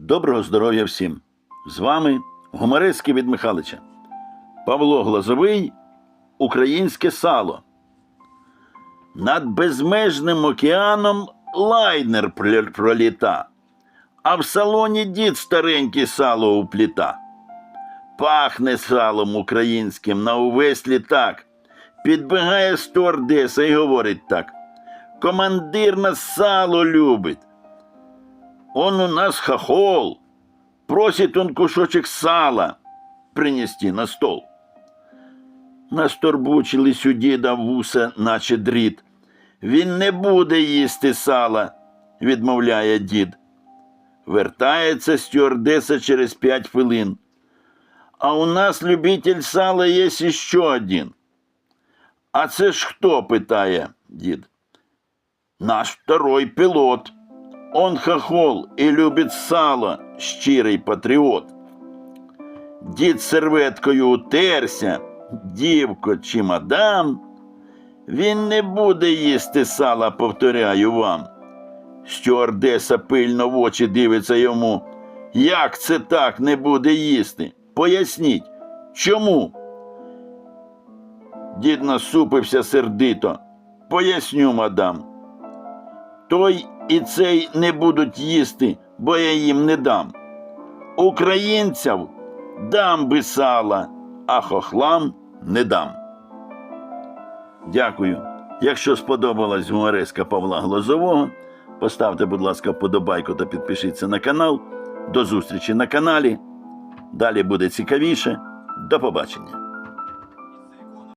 Доброго здоров'я всім! З вами гумористський від Михалича. Павло Глазовий Українське сало. Над безмежним океаном лайнер проліта, а в салоні дід старенький сало упліта. Пахне салом українським на увесь літак. Підбігає стюардеса і говорить так. Командир нас сало любить. Он у нас хохол. Просит он кусочек сала принести на стол. Насторбучились у діда вуса, наче дріт. Він не буде їсти сала, відмовляє дід. Вертається стюардеса через п'ять хвилин. А у нас любитель сала є іще один. А це ж хто? питає дід. Наш второй пилот. Он хохол и любит сало, щирий патріот. Дід серветкою утерся, дівко чи мадам. Він не буде їсти сала, повторяю вам. Стюардеса пильно в очі дивиться йому. Як це так не буде їсти? Поясніть, чому? Дід насупився сердито. Поясню, мадам. Той і цей не будуть їсти, бо я їм не дам. Українців дам би сала, а хохлам не дам. Дякую. Якщо сподобалась гумореска Павла Глазового, поставте, будь ласка, вподобайку та підпишіться на канал. До зустрічі на каналі. Далі буде цікавіше. До побачення.